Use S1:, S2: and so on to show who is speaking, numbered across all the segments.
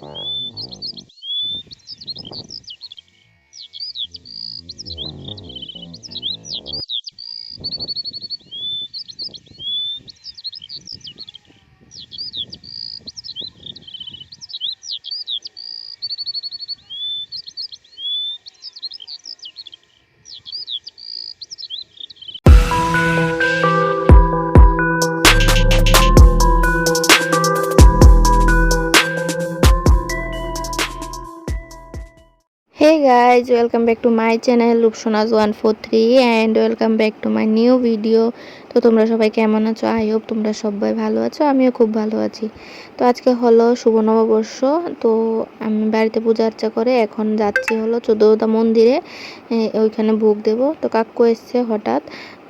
S1: Thank you. Hey back to my to my channel Rupsona's 143 and welcome back to my new video. তো তোমরা সবাই কেমন আছো? I hope তোমরা সবাই ভালো আছো, আমিও খুব ভালো আছি। তো আজকে হলো শুভ নববর্ষ, তো আমি বাড়িতে পূজা আর্চা করে এখন যাচ্ছি হলো চোদ্দদা মন্দিরে ওইখানে ভোগ দেব। তো কাকু এসছে হঠাৎ,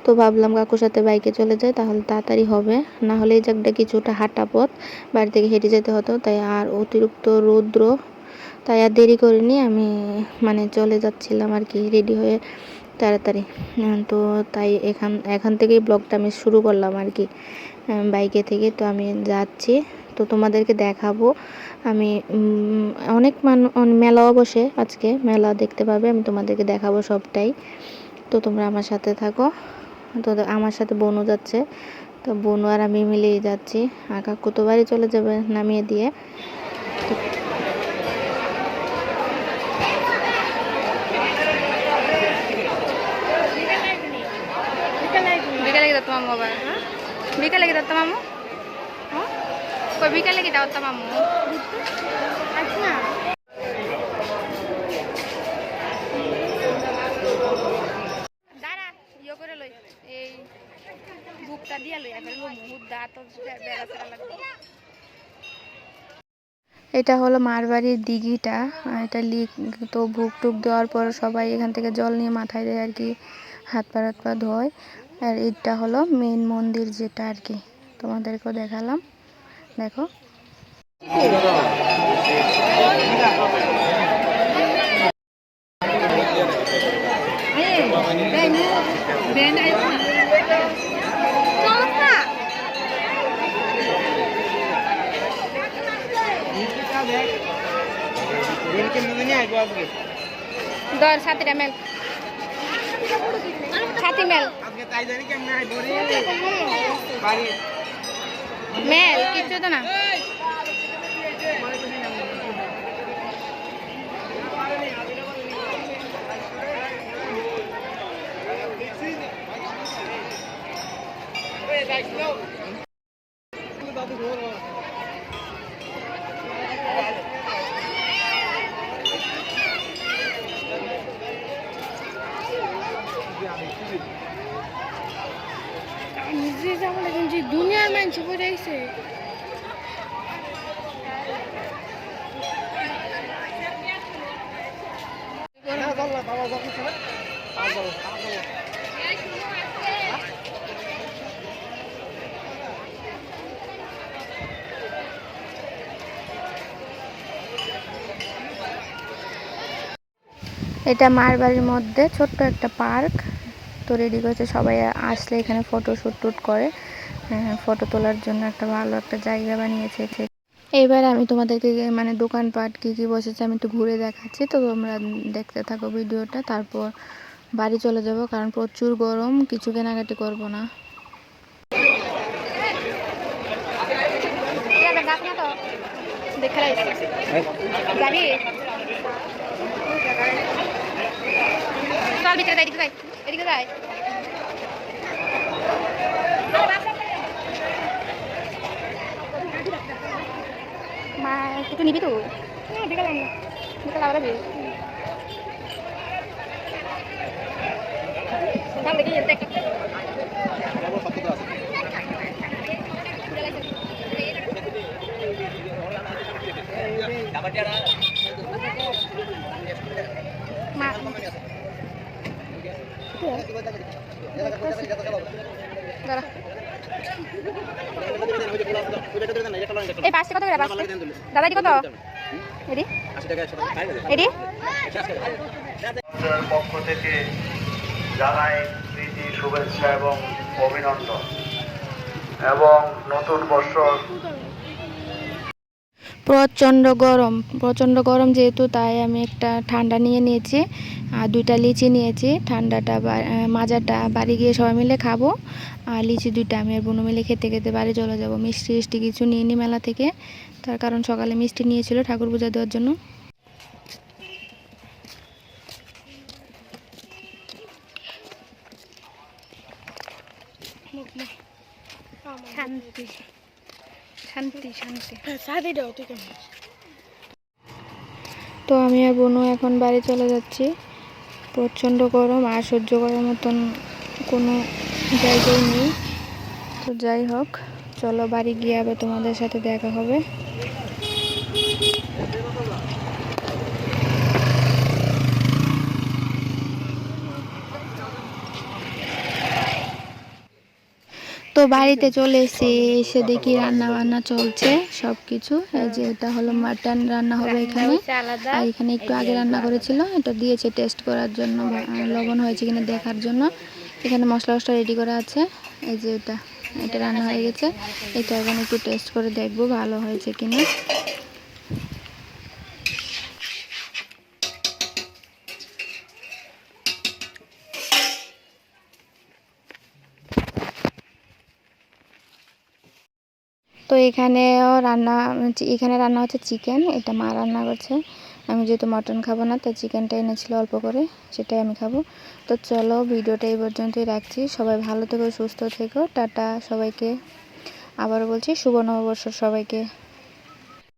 S1: তো ভাবলাম কাকুর সাথে বাইকে চলে যায় তাহলে তাড়াতাড়ি হবে। না হলে এই জায়গাটা কিছুটা হাঁটা পথ, বাড়ি থেকে হেঁটে যেতে হতো, তাই আর অতিরিক্ত রৌদ্র তাই আর দেরি করিনি, আমি মানে চলে যাচ্ছিলাম আর কি রেডি হয়ে তাড়াতাড়ি। তো তাই এখান এখান থেকেই ব্লগটা আমি শুরু করলাম আর কি বাইকে থেকে। তো আমি যাচ্ছি, তো তোমাদেরকে দেখাবো। আমি অনেক মান মেলাও বসে আজকে, মেলা দেখতে পাবে, আমি তোমাদেরকে দেখাবো সবটাই। তো তোমরা আমার সাথে থাকো। তো আমার সাথে বোনও যাচ্ছে, তো বোনও আর আমি মিলেই যাচ্ছি। আঁকা বাড়ি চলে যাবে নামিয়ে দিয়ে।
S2: কি দত্ত মামু? কই, বিকালে কি দত্ত মামু? আচ্ছা দাঁড়া ইয়ে
S1: এটা হলো মারবাড়ির দিঘিটা এটা লিক, তো ভুক টুক দেওয়ার পর সবাই এখান থেকে জল নিয়ে মাথায় দেয় আর কি, হাত পা হাত পা ধোয়। আর এটা হলো মেন মন্দির যেটা আর কি। তোমাদেরকেও দেখালাম। দেখো।
S2: দর সাতিটা মেল। ছাতি মেল। মেল কিচ্ছু তো না। নিজে যাব না কিন্তু দুনিয়ার মানুষ আইছে
S1: এটা মারবাড়ির মধ্যে ছোট্ট একটা পার্ক। তো রেডি করেছে সবাই, আসলে এখানে ফটো শ্যুট টুট করে। ফটো তোলার জন্য একটা ভালো একটা জায়গা বানিয়েছে। এবার আমি তোমাদেরকে মানে দোকানপাট কী কী বসেছে আমি একটু ঘুরে দেখাচ্ছি। তো তোমরা দেখতে থাকো ভিডিওটা তারপর বাড়ি চলে যাব কারণ প্রচুর গরম কিছু কেনাকাটি করব না।
S2: দেখে যাবি চল ভিতরে যাই এদিকে যাই এদিকে যাই। একটু নিবি তো বিকাল বিকাল আবার যাবি চল দেখি দেখ মা দাঁড়া এই পাঁচটা কত করে? পাঁচটা? দাদা এটি কত? এটি? এটি?
S3: পক্ষ থেকে জানাই প্রীতি শুভেচ্ছা এবং অভিনন্দন। এবং নতুন বছর
S1: প্রচণ্ড গরম প্রচণ্ড গরম যেহেতু তাই আমি একটা ঠান্ডা নিয়ে নিয়েছি, আর দুইটা লিচি নিয়েছি, ঠান্ডাটা মাজাটা বাড়ি গিয়ে সবাই মিলে খাব, আর লিচি দুইটা আমি আর বোনো মিলে খেতে খেতে বাড়ি চলে যাব। মিষ্টি মিষ্টি কিছু নিয়ে নি মেলা থেকে, তার কারণ সকালে মিষ্টি নিয়েছিল ঠাকুর পূজা দেওয়ার জন্য।
S2: শান্তি। শান্তি শান্তি।
S4: শাড়ি দাও তুই কেমন
S1: তো আমি আর বোনও এখন বাড়ি চলে যাচ্ছি। প্রচণ্ড গরম আর সহ্য করার মতন কোনো জায়গায় নেই। তো যাই হোক চলো বাড়ি গিয়ে আবার তোমাদের সাথে দেখা হবে। তো বাড়িতে চলে এসে এসে দেখি রান্না বান্না চলছে সব কিছু এই যে এটা হলো মাটন রান্না হবে এখানে। আর এখানে একটু আগে রান্না করেছিল এটা দিয়েছে টেস্ট করার জন্য লবণ হয়েছে কিনা দেখার জন্য। এখানে মশলা মশলা রেডি করা আছে। এই যে এটা এটা রান্না হয়ে গেছে। এটা এখন একটু টেস্ট করে দেখব ভালো হয়েছে কিনা। তো এখানেও রান্না এখানে রান্না হচ্ছে চিকেন এটা মা রান্না করছে। আমি যেহেতু মটন খাব না তাই চিকেনটা এনেছিল অল্প করে, সেটাই আমি খাব। তো চলো ভিডিওটা এই পর্যন্তই রাখছি। সবাই ভালো থেকো, সুস্থ থেকো, টাটা সবাইকে। আবারও বলছি, শুভ নববর্ষ সবাইকে।